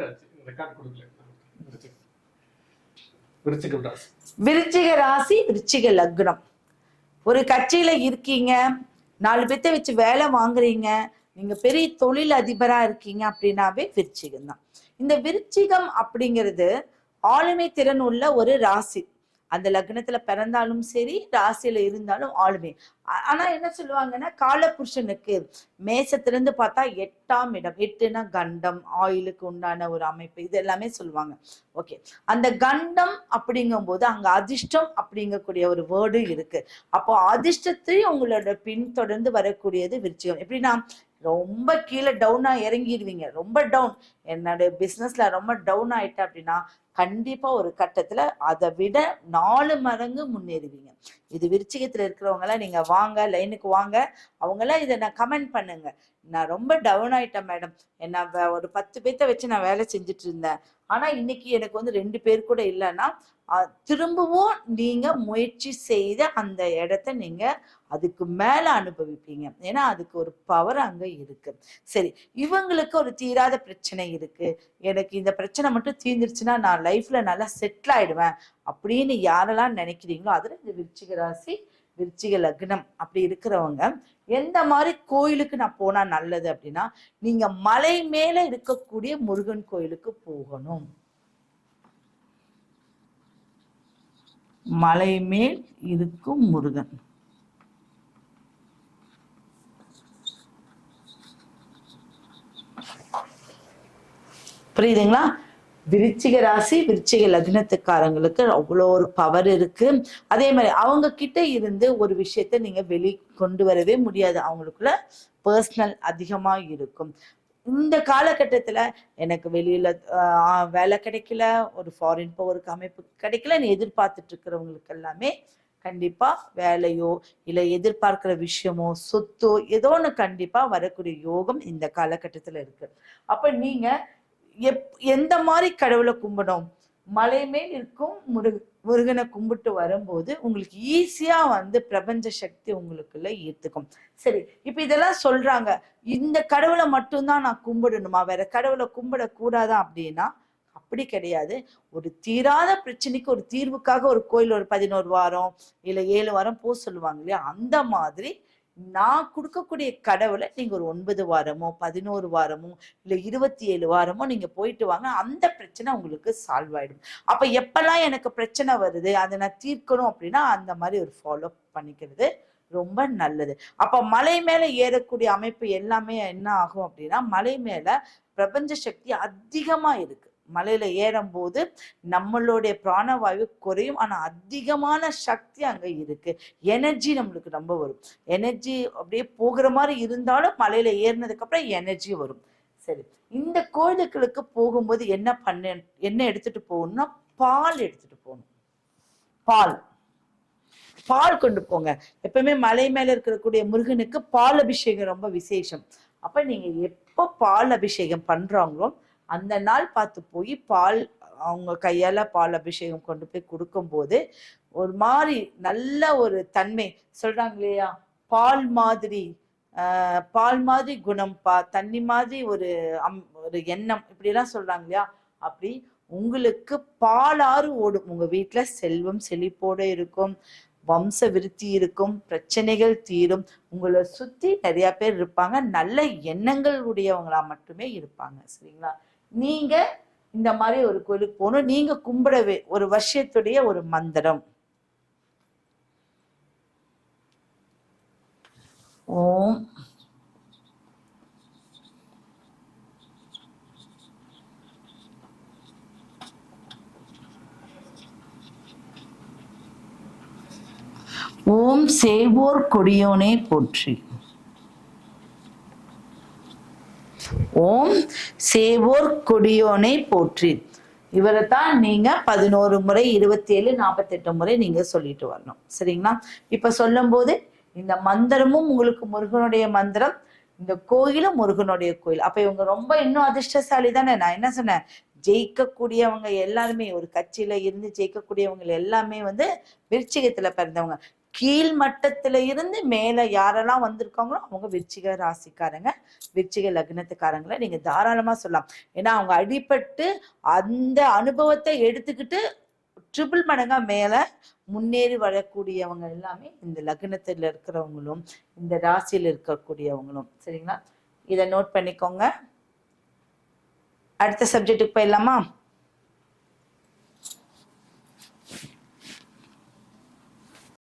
போட்டாச்சு ரெக்கார்ட் கொடுக்கல. விருச்சிகம் ராசி. விருச்சிக ராசி விருச்சிக லக்னம். ஒரு கட்சியில இருக்கீங்க நாலு பேர்த்த வச்சு வேலை வாங்குறீங்க நீங்க பெரிய தொழில் அதிபரா இருக்கீங்க அப்படின்னாவே விருச்சிகம் தான் இந்த விருச்சிகம் அப்படிங்கிறது ஆளுமை திறன் உள்ள ஒரு ராசி. அந்த லக்னத்துல பிறந்தாலும் சரி ராசியில இருந்தாலும் ஆளுமை. ஆனா என்ன சொல்லுவாங்கன்னா காலபுருஷனுக்கு மேசத்திலிருந்து பார்த்தா எட்டாம் இடம். எட்டுனா கண்டம் ஆயிலுக்கு உண்டான ஒரு அமைப்பு. இது எல்லாமே சொல்லுவாங்க. ஓகே. அந்த கண்டம் அப்படிங்கும்போது அங்க அதிர்ஷ்டம் அப்படிங்கக்கூடிய ஒரு வேர்டு இருக்கு. அப்போ அதிர்ஷ்டத்தையும் உங்களோட பின்தொடர்ந்து வரக்கூடியது விருச்சிகம். எப்படின்னா ரொம்ப கீழே டவுனா இறங்கிடுவீங்க. ரொம்ப டவுன் என்னோட பிசினஸ்ல ரொம்ப டவுன் ஆயிட்டேன் அப்படின்னா கண்டிப்பா ஒரு கட்டத்துல அதை விட நாலு மடங்கு முன்னேறுவீங்க. இது விருச்சிகத்துல இருக்கிறவங்க எல்லாம் நீங்க வாங்க லைனுக்கு வாங்க அவங்களாம் இதை நான் கமெண்ட் பண்ணுங்க. நான் ரொம்ப டவுன் ஆயிட்டேன் மேடம் என்ன ஒரு பத்து பேர்த்த வச்சு நான் வேலை செஞ்சுட்டு இருந்தேன். ஆனா இன்னைக்கு எனக்கு வந்து ரெண்டு பேர் கூட இல்லைன்னா திரும்பவும் நீங்க முயற்சி செய்த அந்த இடத்த நீங்க அதுக்கு மேல அனுபவிப்பீங்க. ஏன்னா அதுக்கு ஒரு பவர் அங்க இருக்கு. சரி இவங்களுக்கு ஒரு தீராத பிரச்சனை இருக்கு. எனக்கு இந்த பிரச்சனை மட்டும் தீர்ந்துருச்சுன்னா நான் லைஃப்ல நல்லா செட்டில் ஆயிடுவேன் அப்படின்னு யாரெல்லாம் நினைக்கிறீங்களோ அதில் இந்த விருச்சிக ராசி விருச்சிக லக்னம் அப்படி இருக்கிறவங்க எந்த மாதிரி கோயிலுக்கு நான் போனால் நல்லது அப்படின்னா நீங்க மலை மேல இருக்கக்கூடிய முருகன் கோயிலுக்கு போகணும். மலை மேல் இருக்கும் முருகன். புரியுதுங்களா? விருச்சிக ராசி விருச்சிக லக்னத்துக்காரங்களுக்கு அவ்வளோ ஒரு பவர் இருக்கு. அதே மாதிரி அவங்க கிட்ட இருந்து ஒரு விஷயத்த நீங்க வெளி கொண்டு வரவே முடியாது. அவங்களுக்குள்ள பர்சனல் அதிகமா இருக்கும். இந்த காலகட்டத்துல எனக்கு வெளியில ஆஹ், வேலை கிடைக்கல ஒரு ஃபாரின் போறதுக்கு அமைப்பு கிடைக்கலன்னு எதிர்பார்த்துட்டு இருக்கிறவங்களுக்கு எல்லாமே கண்டிப்பா வேலையோ இல்லை எதிர்பார்க்கிற விஷயமோ சொத்தோ ஏதோ ஒன்று கண்டிப்பா வரக்கூடிய யோகம் இந்த காலகட்டத்துல இருக்கு. அப்ப நீங்க எப் எந்த மாதிரி கடவுளை கும்பிடும் மலை மேல் இருக்கும் முருக முருகனை கும்பிட்டு வரும்போது உங்களுக்கு ஈஸியா வந்து பிரபஞ்ச சக்தி உங்களுக்குள்ள ஈர்த்துக்கும். சரி இப்ப இதெல்லாம் சொல்றாங்க. இந்த கடவுளை மட்டும்தான் நான் கும்பிடணுமா? வேற கடவுளை கும்பிடக்கூடாதா அப்படின்னா அப்படி கிடையாது. ஒரு தீராத பிரச்சனைக்கு ஒரு தீர்வுக்காக ஒரு கோயில் ஒரு பதினோரு வாரம் இல்லை ஏழு வாரம் போக சொல்லுவாங்க இல்லையா? அந்த மாதிரி நான் கொடுக்கக்கூடிய கடவுளை நீங்க ஒரு ஒன்பது வாரமோ பதினோரு வாரமோ இல்ல இருபத்தி ஏழு வாரமோ நீங்க போயிட்டு வாங்க அந்த பிரச்சனை உங்களுக்கு சால்வ் ஆயிடும். அப்ப எப்பெல்லாம் எனக்கு பிரச்சனை வருது அதை நான் தீர்க்கணும் அப்படின்னா அந்த மாதிரி ஒரு ஃபாலோ பண்ணிக்கிறது ரொம்ப நல்லது. அப்ப மலை மேல ஏறக்கூடிய அமைப்பு எல்லாமே என்ன ஆகும் அப்படின்னா மலை மேல பிரபஞ்ச சக்தி அதிகமா இருக்கு. மலையில ஏறும்போது நம்மளுடைய பிராணவாயு குறையும். ஆனா அதிகமான சக்தி அங்க இருக்கு. எனர்ஜி நம்மளுக்கு ரொம்ப வரும். எனர்ஜி அப்படியே போகிற மாதிரி இருந்தாலும் மலையில ஏறினதுக்கு அப்புறம் எனர்ஜி வரும். சரி. இந்த கோயிலுக்களுக்கு போகும்போது என்ன பண்ண என்ன எடுத்துட்டு போகணும்னா பால் எடுத்துட்டு போகணும். பால். பால் கொண்டு போங்க. எப்பவுமே மலை மேல இருக்கக்கூடிய முருகனுக்கு பால் அபிஷேகம் ரொம்ப விசேஷம். அப்ப நீங்க எப்போ பால் அபிஷேகம் பண்றாங்களோ அந்த நாள் பார்த்து போய் பால் அவங்க கையால் பால் அபிஷேகம் கொண்டு போய் கொடுக்கும்போது ஒரு மாதிரி நல்ல ஒரு தன்மை. சொல்கிறாங்க இல்லையா பால் மாதிரி ஆஹ் பால் மாதிரி குணம் பா தண்ணி மாதிரி ஒரு அம் ஒரு எண்ணம் இப்படிலாம் சொல்கிறாங்க இல்லையா அப்படி உங்களுக்கு பாலாறு ஓடும். உங்கள் வீட்டில் செல்வம் செழிப்போடு இருக்கும் வம்ச விருத்தி இருக்கும் பிரச்சனைகள் தீரும். உங்களை சுற்றி நிறையா பேர் இருப்பாங்க நல்ல எண்ணங்கள் உடையவங்களா மட்டுமே இருப்பாங்க சரிங்களா? நீங்க இந்த மாதிரி ஒரு கோயிலுக்கு போகணும். நீங்க கும்பிடவே ஒரு வருஷத்துடைய ஒரு மந்திரம். ஓம். ஓம் சேவோர் கொடியோனே போற்றி. ஓம் சேவோர் கொடியோனை போற்றி. இவரை தான் நீங்க பதினோரு முறை இருபத்தி ஏழு நாற்பத்தெட்டு முறை நீங்க சொல்லிட்டு வரணும். சரிங்களா? இப்ப சொல்லும் போது இந்த மந்திரமும் உங்களுக்கு முருகனுடைய மந்திரம் இந்த கோயிலும் முருகனுடைய கோயில். அப்ப இவங்க ரொம்ப இன்னும் அதிர்ஷ்டசாலி தானே நான் என்ன சொன்னேன்? ஜெயிக்கக்கூடியவங்க எல்லாருமே ஒரு கட்சியில இருந்து ஜெயிக்கக்கூடியவங்க எல்லாமே வந்து விருச்சிகத்துல பிறந்தவங்க. கீழ் மட்டத்துல இருந்து மேல யாரெல்லாம் வந்திருக்காங்களோ அவங்க விருச்சிக ராசிக்காரங்க விருச்சிக லக்னத்துக்காரங்களை நீங்க தாராளமா சொல்லலாம். ஏன்னா அவங்க அடிபட்டு அந்த அனுபவத்தை எடுத்துக்கிட்டு ட்ரிபிள் மடங்கா மேல முன்னேறி வரக்கூடியவங்க எல்லாமே இந்த லக்னத்துல இருக்கிறவங்களும் இந்த ராசியில் இருக்கக்கூடியவங்களும். சரிங்களா? இதை நோட் பண்ணிக்கோங்க. அடுத்த சப்ஜெக்டுக்கு போயிடலாமா?